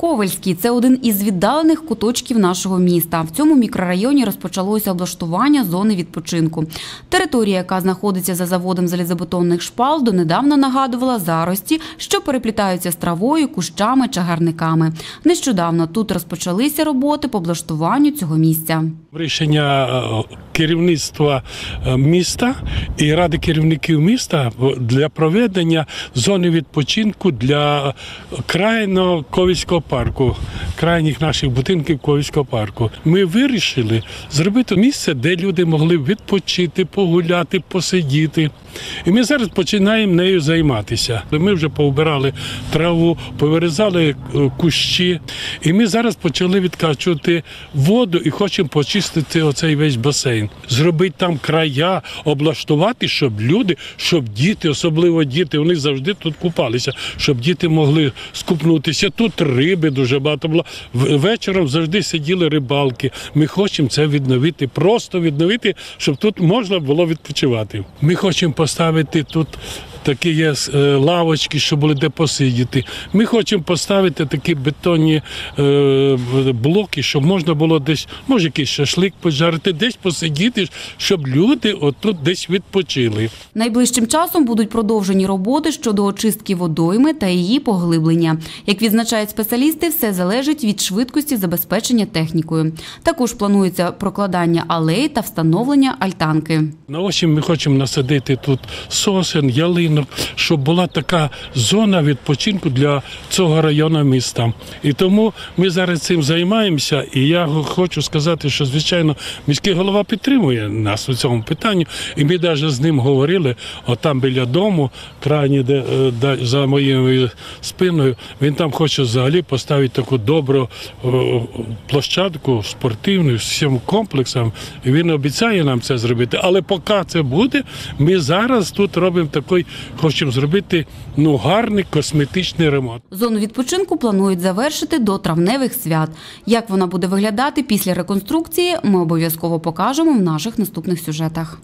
Ковальський це один із віддалених куточків нашого міста. В цьому мікрорайоні розпочалося облаштування зони відпочинку. Територія, яка знаходиться за заводом залізобетонних шпал, донедавна нагадувала зарості, що переплітаються з травою, кущами, чагарниками. Нещодавно тут розпочалися роботи по облаштуванню цього місця. Рішення е, керівництва е, міста і ради керівників міста для проведення зони відпочинку для крайнього Ковівського парку, крайніх наших будинків Ковівського парку. Ми вирішили зробити місце, де люди могли відпочити, погуляти, посидіти. І ми зараз починаємо нею займатися. Ми вже повбирали траву, повирізали е, кущі, і ми зараз почали відкачувати воду і хочемо почистити оцей весь басейн, зробити там края, облаштувати, щоб люди, щоб діти, особливо діти, вони завжди тут купалися, щоб діти могли скупнутися. Тут риби дуже багато було. Вечором завжди сиділи рибалки. Ми хочемо це відновити, просто відновити, щоб тут можна було відпочивати. Ми хочемо поставити тут. Такі є е, лавочки, що були де посидіти. Ми хочемо поставити такі бетонні е, блоки, щоб можна було десь, може, якийсь шашлик пожарити, десь посидіти, щоб люди отут десь відпочили. Найближчим часом будуть продовжені роботи щодо очистки водойми та її поглиблення. Як відзначають спеціалісти, все залежить від швидкості забезпечення технікою. Також планується прокладання алей та встановлення альтанки. На осінь ми хочемо насадити тут сосен, ялинок, щоб була така зона відпочинку для цього району міста. І тому ми зараз цим займаємося. І я хочу сказати, що звичайно міський голова підтримує нас у цьому питанні. І ми навіть з ним говорили, отам біля дому, крайні, де е, за моєю спиною, він там хоче взагалі поставити таку добру площадку спортивну з всім комплексом. І він обіцяє нам це зробити. Але поки це буде, ми зараз тут робимо такий, хочемо зробити ну гарний косметичний ремонт. Зону відпочинку планують завершити до травневих свят. Як вона буде виглядати після реконструкції, ми обов'язково покажемо в наших наступних сюжетах.